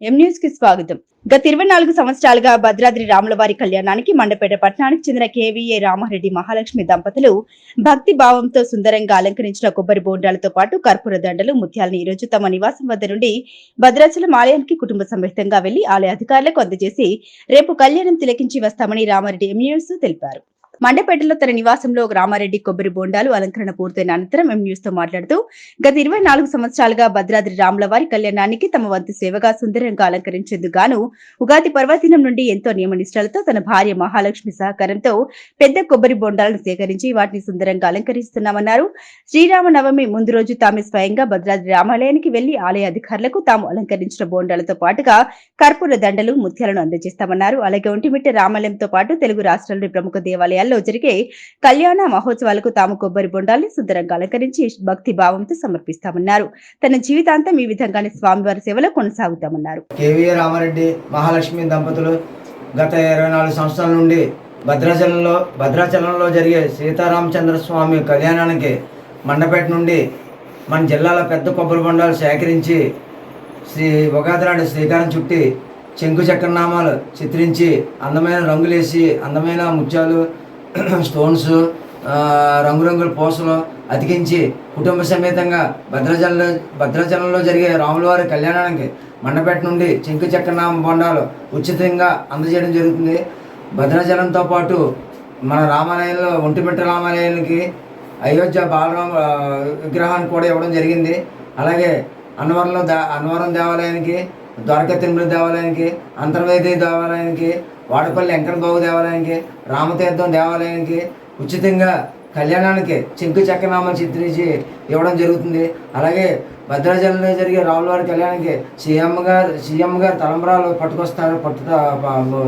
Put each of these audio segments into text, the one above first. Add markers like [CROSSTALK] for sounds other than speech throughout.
కి స్వాగతం. గత ఇరవై నాలుగు సంవత్సరాలుగా భద్రాద్రి రాములవారి కళ్యాణానికి మండపేట పట్టణానికి చెందిన కేవీఏ రామారెడ్డి మహాలక్ష్మి దంపతులు భక్తి భావంతో సుందరంగా అలంకరించిన కొబ్బరి బోండాలతో పాటు కర్పూర దండలు ముత్యాలను ఈ రోజు తమ నివాసం వద్ద నుండి భద్రాచలం ఆలయానికి కుటుంబ సమేతంగా వెళ్ళి ఆలయ అధికారులకు అందజేసి రేపు కళ్యాణం తిలకించి వస్తామని రామారెడ్డి ఎం తెలిపారు. మండపేటలో తన నివాసంలో రామారెడ్డి కొబ్బరి బోండాలు అలంకరణ పూర్తయిన అనంతరం ఎం న్యూస్తో మాట్లాడుతూ గత ఇరవై నాలుగు సంవత్సరాలుగా భద్రాద్రి రాములవారి కళ్యాణానికి తమ వంతు సేవగా సుందరంగా అలంకరించేందుకు గాను ఉగాది పర్వదినం నుండి ఎంతో నియమనిష్టలతో తన భార్య మహాలక్ష్మి సహకారంతో పెద్ద కొబ్బరి బొండాలను సేకరించి వాటిని సుందరంగా అలంకరిస్తున్నామన్నారు. శ్రీరామ నవమి ముందు రోజు తామే స్వయంగా భద్రాద్రి రామాలయానికి వెళ్ళి ఆలయ అధికారులకు తాము అలంకరించిన బోండాలతో పాటుగా కర్పూర దండలు ముత్యాలను అందజేస్తామన్నారు. అలాగే ఒంటిమిట్ట రామాలయంతో పాటు తెలుగు రాష్ట్రాల్లోని ప్రముఖ దేవాలయాలు దేవాలయాల్లో జరిగే కళ్యాణ మహోత్సవాలకు తాము కొబ్బరి బొండాల్ని సుందరంగా అలంకరించి భక్తి భావంతో సమర్పిస్తామన్నారు. తన జీవితాంతం ఈ విధంగానే స్వామివారి సేవలో కొనసాగుతామన్నారు. కేవీఏ రామారెడ్డి మహాలక్ష్మి దంపతులు గత ఇరవై నాలుగు సంవత్సరాల నుండి భద్రాచలంలో భద్రాచలంలో జరిగే సీతారామచంద్ర స్వామి కళ్యాణానికి మండపేట నుండి మన జిల్లాలో పెద్ద కొబ్బరి బొండాలు సేకరించి శ్రీ ఉగాదినాడు శ్రీకారం చుట్టి చెంకు చక్రనామాలు చిత్రించి అందమైన రంగులేసి అందమైన ముత్యాలు [CLEARS THROAT] స్టోన్స్ రంగురంగుల పూసలు అతికించి కుటుంబ సమేతంగా భద్రాచలంలో భద్రాచలంలో జరిగే రాములవారి కళ్యాణానికి మండపేట నుండి చెంకు చక్కనామ బొండాలు ఉచితంగా అందజేయడం జరుగుతుంది. భద్రాచలంతో పాటు మన రామాలయంలో ఒంటిమిట్ట రామాలయానికి అయోధ్య బాలరామ విగ్రహాన్ని కూడా ఇవ్వడం జరిగింది. అలాగే అన్నవరంలో దా అన్నవరం దేవాలయానికి ద్వారకా తిరుమల దేవాలయానికి అంతర్వేది దేవాలయానికి వాడపల్లి వెంకటబాబు దేవాలయానికి రామతీర్థం దేవాలయానికి ఉచితంగా కళ్యాణానికి చెంకు చక్రనామం చిత్రించి ఇవ్వడం జరుగుతుంది. అలాగే భద్రాచలంలో జరిగే రాములవారి కళ్యాణానికి సీఎం గారు సీఎం గారు తలంబరాలు పట్టుకొస్తారు పట్టు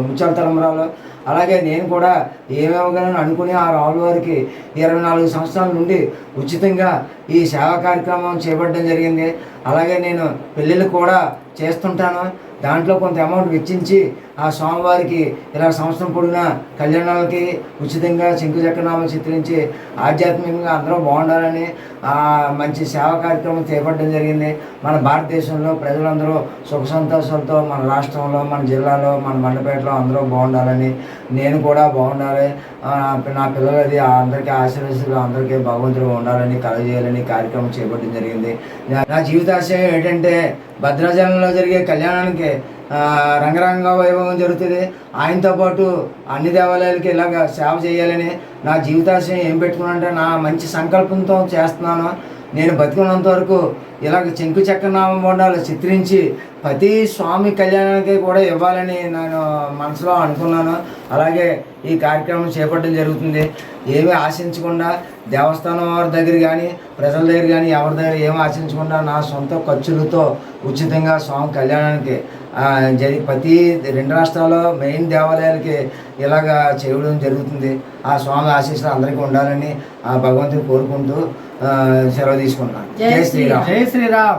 ముచ్చాల తలంబరాలు. అలాగే నేను కూడా ఏమేమగలను అనుకుని ఆ రాములవారికి ఇరవై నాలుగు సంవత్సరాల నుండి ఉచితంగా ఈ సేవా కార్యక్రమం చేపట్టడం జరిగింది. అలాగే నేను పెళ్ళిళ్ళు కూడా చేస్తుంటాను. దాంట్లో కొంత అమౌంట్ వెచ్చించి ఆ స్వామివారికి ఇలా సంవత్సరం పొడిగిన కళ్యాణాలకి ఉచితంగా శంకు చిత్రించి ఆధ్యాత్మికంగా అందరూ బాగుండాలని ఆ మంచి సేవా కార్యక్రమం చేపట్టడం జరిగింది. మన భారతదేశంలో ప్రజలందరూ సుఖ సంతోషాలతో మన రాష్ట్రంలో మన జిల్లాలో మన మండపేటలో అందరూ బాగుండాలని నేను కూడా బాగుండాలి. నా నా పిల్లలది అందరికీ ఆశీర్వదిస్తూ అందరికీ భగవంతుడు ఉండాలని కలగజేయాలని కార్యక్రమం చేపట్టడం జరిగింది. నా- జీవితాశయం ఏంటంటే భద్రాచలంలో జరిగే కళ్యాణానికి రంగరంగ వైభవం జరుగుతుంది. ఆయనతో పాటు అన్ని దేవాలయాలకి ఇలాగ సేవ చేయాలని నా జీవితాశయం ఏం పెట్టుకున్నానంటే నా మంచి సంకల్పంతో చేస్తున్నాను. నేను బతికున్నంత వరకు ఇలాగ చెంకు చక్రనామం బొండాలు చిత్రించి ప్రతి స్వామి కళ్యాణానికి కూడా ఇవ్వాలని నేను మనసులో అనుకున్నాను. అలాగే ఈ కార్యక్రమం చేపట్టడం జరుగుతుంది. ఏమీ ఆశించకుండా దేవస్థానం వారి దగ్గర కానీ ప్రజల దగ్గర కానీ ఎవరి దగ్గర ఏమీ ఆశించకుండా నా సొంత ఖర్చులతో ఉచితంగా స్వామి కళ్యాణానికి ఆ, జరి ప్రతి రెండు రాష్ట్రాల్లో మెయిన్ దేవాలయాలకి ఇలాగా చేయడం జరుగుతుంది. ఆ స్వామి ఆశీస్సులు అందరికీ ఉండాలని ఆ భగవంతుని కోరుకుంటూ సెలవు తీసుకుంటున్నాను. జై శ్రీరామ్. జై శ్రీరామ్.